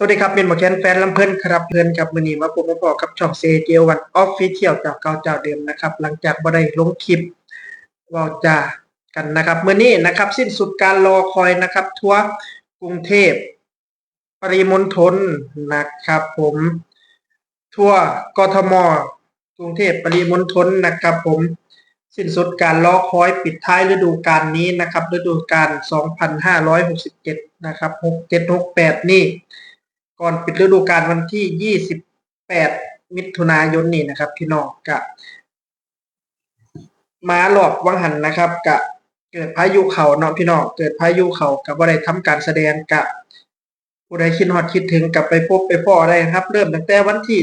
สวัสดีครับเป็นหมอแคนแฟนลำเพิ่นครับเพื่อนครับมือนี้มาพบมาพอกับช่องเซเจวันออฟฟิเชียลจากเก่าเจ้าเดิมนะครับ หลังจากบ่ได้ลงคลิปเว้าจากันนะครับมือนี้นะครับ สิ้นสุดการรอคอยนะครับ ทัวร์กรุงเทพ ปริมณฑลนะครับ ผมทั่วกทมกรุงเทพปริมณฑลนะครับ ผมสิ้นสุดการรอคอยปิดท้ายฤดูกาลนี้นะครับฤดูกาล 2567 นะครับ 6768 นี่ ก่อนปิดฤดูกาลวันที่ 28 มิถุนายนนี่นะครับ พี่น้องกะมาหลอบวังหันนะครับกะเกิดพายุเขาเนาะพี่น้องเกิดพายุเขากับว่าได้ทำการแสดงกะผู้ใดคิดฮอดคิดถึงกลับไปพบไปพ่อได้นะครับ เริ่มตั้งแต่วันที่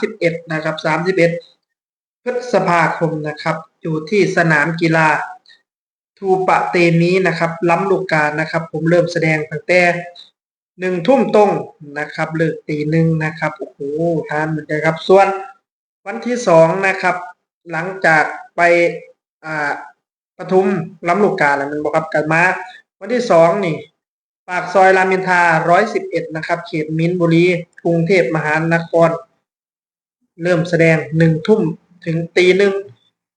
31 นะครับ 31 พฤษภาคมนะครับ อยู่ที่สนามกีฬาทูปะเตมีนะครับล้ำลูกกานะครับ ผมเริ่มแสดงตั้งแต่ หนึ่งทุ่มตรงนะครับเลิกตีหนึ่งนะครับโอ้โหทานเหมือนกันครับ ส่วนวันที่สองนะครับ หลังจากไปอ่าปทุมล้ำลูกกาแล้วมันบอกครับกันมาวันที่สองนี่ ปากซอยรามอินทราร้อยสิบเอ็ดนะครับ เขตมินบุรีกรุงเทพมหานคร เริ่มแสดงหนึ่งทุ่มถึงตีหนึ่ง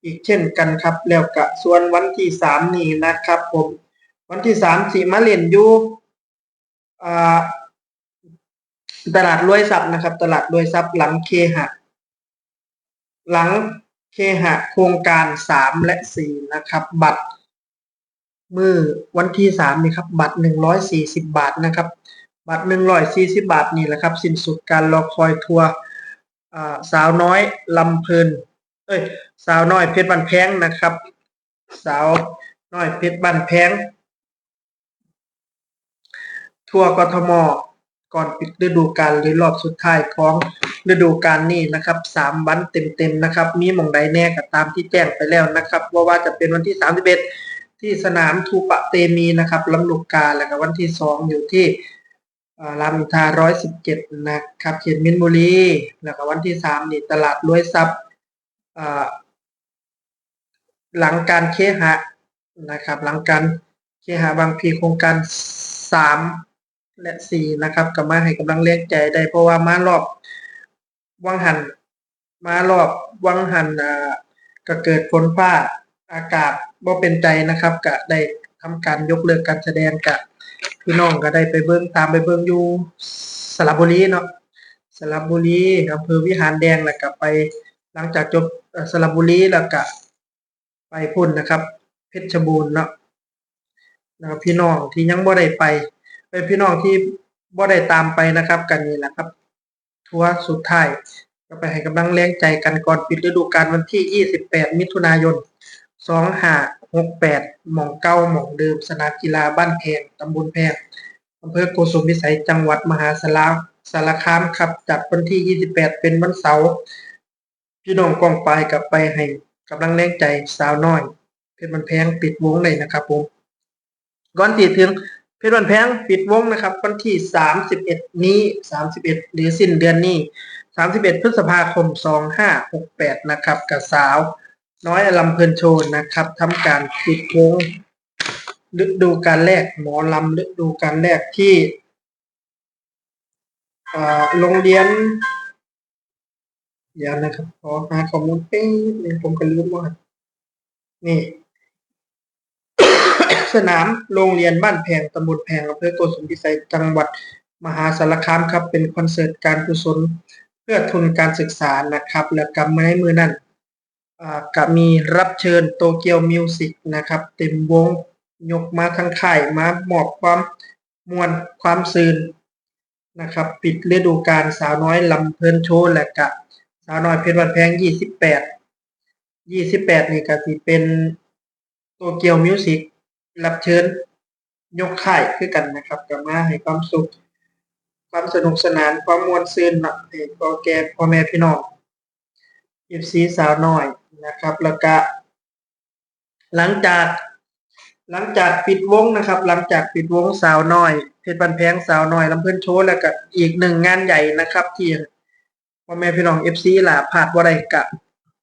อีกเช่นกันครับ แล้วกะส่วนวันที่สามนี่นะครับ ผม วันที่สามสีมาเล่นอยู่ ตลาดรวยทรัพย์นะครับ ตลาดรวยทรัพย์หลังเคหะ หลังเคหะโครงการสามและสี่นะครับ บัตรมือวันที่สามนี่ครับ บัตรหนึ่งร้อยสี่สิบาทนะครับ บัตรหนึ่งร้อยสี่สิบาทนี่แหละครับ สิ้นสุดการรอคอยทัวร์สาวน้อยลำเพลินเอ้ยสาวน้อยเพชรบันแพงนะครับ สาวน้อยเพชรบันแพง ทัวร์กทม ก่อนปิดฤดูกาลหรือรอบสุดท้ายของฤดูกาลนี้นะครับสามวันเต็มๆนะครับ มีมองใดแน่ก็ตามที่แจ้งไปแล้วนะครับว่าว่าจะเป็นวันที่ 31 ที่สนามทูปะเตมีนะครับลำลูกกาแล้วก็วันที่สองอยู่ที่อ่ารามอินทาร้อยสิบเจ็ดนะครับเขตมินบุรีแล้วก็วันที่สามนี่ตลาดรวยทรัพย์หลังการเคหะนะครับ หลังการเคหะบางพีโครงการสาม และสี่นะครับก็มาให้กำลังเลี้ยงใจได้เพราะว่ามารอบวังหันมารอบวังหันอ่าก็เกิดฝนฟ้าอากาศบ่เป็นใจนะครับก็ได้ทำการยกเลิกการแสดงกับพี่น้องก็ได้ไปเบิ่งตามไปเบิ่งอยู่สระบุรีเนาะสระบุรีอำเภอวิหารแดงแล้วก็ไป หลังจากจบสระบุรีแล้วก็ไปพุ่นนะครับ เพชรบูรณ์เนาะนะครับพี่น้องที่ยังบ่ได้ไป เป็นพี่น้องที่บ่ได้ตามไปนะครับ กันนี่แหละครับ ทัวร์สุดท้าย ก็ไปให้กำลังแรงใจกันก่อนปิดฤดูกาลวันที่ 28 มิถุนายน 2568 หม่องเก้าหม่องเดิมสนามกีฬาบ้านแพงตำบลแพงอำเภอโกสุมพิสัยจังหวัดมหาสารสารคามครับจัดวันที่ 28 เป็นวันเสาร์พี่น้องกองไปายกับไปให้กำลังแรงใจสาวน้อย เพชรมันแพงปิดวงเลยนะครับผมก่อนที่ถึง เพชรมันแพงปิดวงนะครับ วันที่ 31 นี้ 31 หรือสิ้นเดือนนี้ 31 พฤษภาคม 2568 นะครับ กับสาว น้อยลำเพลินโชว์นะครับทำการปิดวงฤดูการแรกหมอลำฤดูการแรกที่โรงเรียนเดี๋ยวนะครับขอหาข้อมูลเป๊ะนึงผมก็ลืมว่านี่ สนามโรงเรียนบ้านแพงตำบลแพงอำเภอโกสุมพิสัยจังหวัดมหาสารคามครับ เป็นคอนเสิร์ตการกุศลเพื่อทุนการศึกษานะครับ แล้วกับในมือนั้นอ่าก็มีรับเชิญโตเกียวมิวสิกนะครับ เต็มวงยกมาทั้งค่ายมามอบความมวลความซื่นนะครับ ปิดฤดูกาลสาวน้อยลำเพลินโชว์และกะสาวน้อยเพชรวันแพงยี่สิบแปดยี่สิบแปดนี่ก็สิเป็นโตเกียวมิวสิก รับเชิญยกค่ายคือกันนะครับก็มาให้ความสุข ความสนุกสนานความมวลซื่นนะให้พ่อแก่พ่อแม่พี่น้องเอฟซีสาวน้อยนะครับ แล้วก็หลังจากหลังจากปิดวงนะครับ หลังจากปิดวงสาวน้อยเพชรบันแพงสาวน้อยลำเพิ่นโชว์แล้วก็อีกหนึ่งงานใหญ่นะครับ ที่พ่อแม่พี่น้อง FC ล่ะพลาดบ่ได้กะ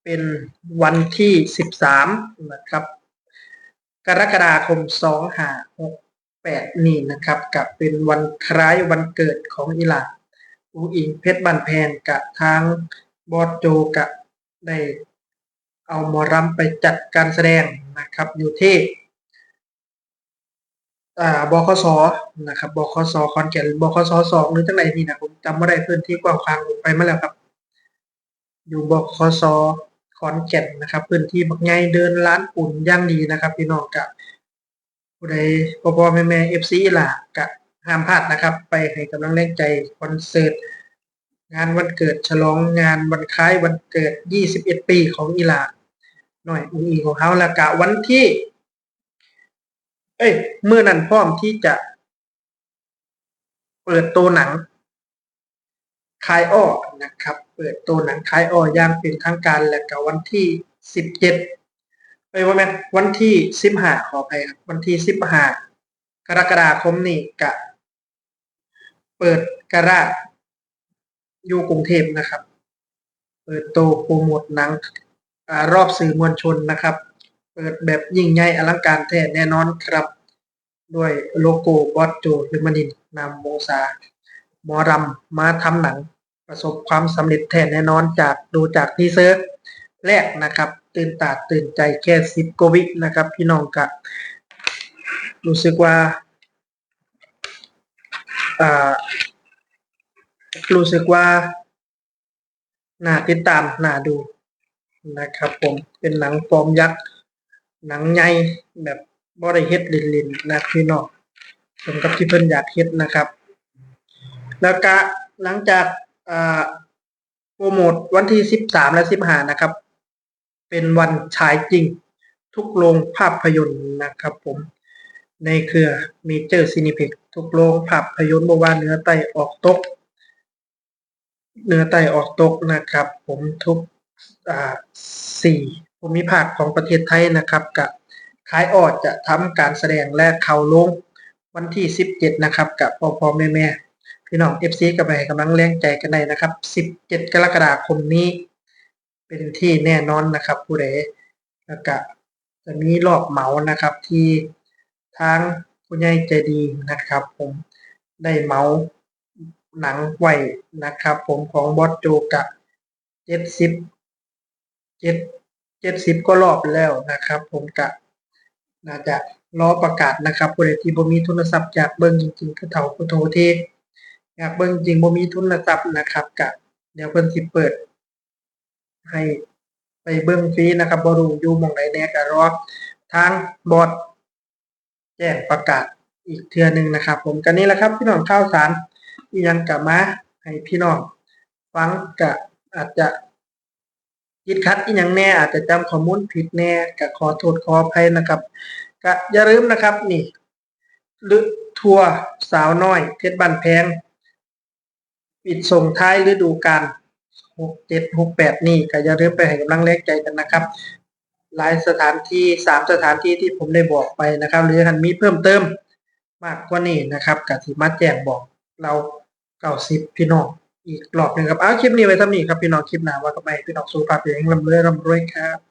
เป็นวันที่13นะครับ กรกฎาคม2568 นี่นะครับกับเป็นวันคล้ายวันเกิดของอีหลาอุงอิงเพชรบันแพนกับทางบอสโจกะได้เอามอรำไปจัดการแสดงนะครับอยู่ที่อ่าบคสนะครับบคสขอนแก่นบคสสองหรือจังไหนนี่นะผมจำไม่ได้พื้นที่กว้างขวางผมไปมาแล้วครับ อยู่บคส ขอนแก่นนะครับพื้นที่บักไงเดินร้านปุ่นย่างดีนะครับ พี่น้องกับผู้ใดพ่อพ่อแม่แม่เอฟซีล่ะกะห้ามพลาดนะครับ ไปให้กำลังแรงใจคอนเสิร์ตงานวันเกิดฉลองงานวันคล้ายวันเกิด 21 ปีของอีหลาหน่อยอุ้งอิงของเขาละกะวันที่ เอ้ยเมื่อนั้นพร้อมที่จะ เปิดตัวหนังคายอ้อนะครับ เปิดตัวหนังคายอ้อย่างเป็นทางการและกับวันที่สิบเจ็ดเอ้ยว่าแม่นวันที่สิบห้าขออภัยครับวันที่สิบห้ากรกฎาคมนี้กะ เปิดกระอยู่กรุงเทพนะครับ เปิดตัวโปรโมทหนังอรอบสื่อมวลชนนะครับ เปิดแบบยิ่งใหญ่อลังการแท้แน่นอนครับ ด้วยโลโก้บอสโจลิมานินนำโมซาหมอรำมาทำหนัง ประสบความสำเร็จแท้แน่นอนจากดูจากทีเซอร์แรกนะครับ ตื่นตาตื่นใจแค่สิบกวินะครับ พี่น้องกะรู้สึกว่าอ่ารู้สึกว่าน่าติดตามน่าดูนะครับผมเป็นหนังฟอร์มยักษ์หนังใหญ่แบบบ่ได้เฮ็ดล่นๆนะพี่น้องสมกับที่เพิ่นอยากเฮ็ดนะครับ แล้วก็หลังจาก โปรโมทวันที่ 13 และ 15 นะครับ เป็นวันฉายจริงทุกโรงภาพยนตร์นะครับผม ในเครือเมเจอร์ซินิเพ็กทุกโรงภาพยนตร์บว่าเนื้อใต้ออกตกเนื้อใต้ออกตกนะครับ ผมทุกอ่าสี่ภูมิภาคของประเทศไทยนะครับกับขายออดจะทำการแสดงและเข้าลงวันที่ 17 นะครับ กับพ่อพ่อแม่แม่ พี่น้อง FC กับไปกำลังแรงใจกันได้นะครับ 17 กรกฎาคมนี้ เป็นที่แน่นอนนะครับ ผู้ใดแล้วก็จะมีรอบเหมานะครับที่ทางผู้ใหญ่ใจดีนะครับ ผมได้เหมาหนังไว้นะครับ ผมของบอสโจกะเจ็ดสิบเจ็ดเจ็ดสิบก็รอบแล้วนะครับ ผมกะน่าจะรอประกาศนะครับผู้ใดที่บ่มีทุนทรัพย์อยากเบิ่งจริงๆคือเฒ่าผู้โทที่ อยากเบิ่งจริงบ่มีทุนทรัพย์นะครับกะเดี๋ยวเพิ่นสิเปิด ให้ไปเบิ่งฟรีนะครับบ่รู้อยู่หม่องใดแน่ก็รอทางบอร์ดแจ้งประกาศอีกเทื่อนึงนะครับ ผมก็นี่แหละครับพี่น้องข่าวสารอียังก็มาให้พี่น้องฟังก็อาจจะคิดคัดอีหยังแน่อาจจะจำข้อมูลผิดแน่ก็ขอโทษขออภัยนะครับก็อย่าลืมนะครับนี่หรือทัวร์สาวน้อยเพชรบ้านแพง ปิดส่งท้ายฤดูกาลหกเจ็ดหกแปดนี่ก็อย่าลืมไปให้กำลังแรงใจกันนะครับ หลายสถานที่สามสถานที่ที่ผมได้บอกไปนะครับ หรือคันมีเพิ่มเติมมากกว่านี้นะครับกสิมาแจ้งบอกเราเก้าสิบพี่น้องอีกรอบหนึ่งครับ เอาคลิปนี้ไว้ทำนี้ครับพี่น้องคลิปหน้าว่ากันใหม่พี่น้องสู้ภาพเองลำเรื่อยลำรวยครับ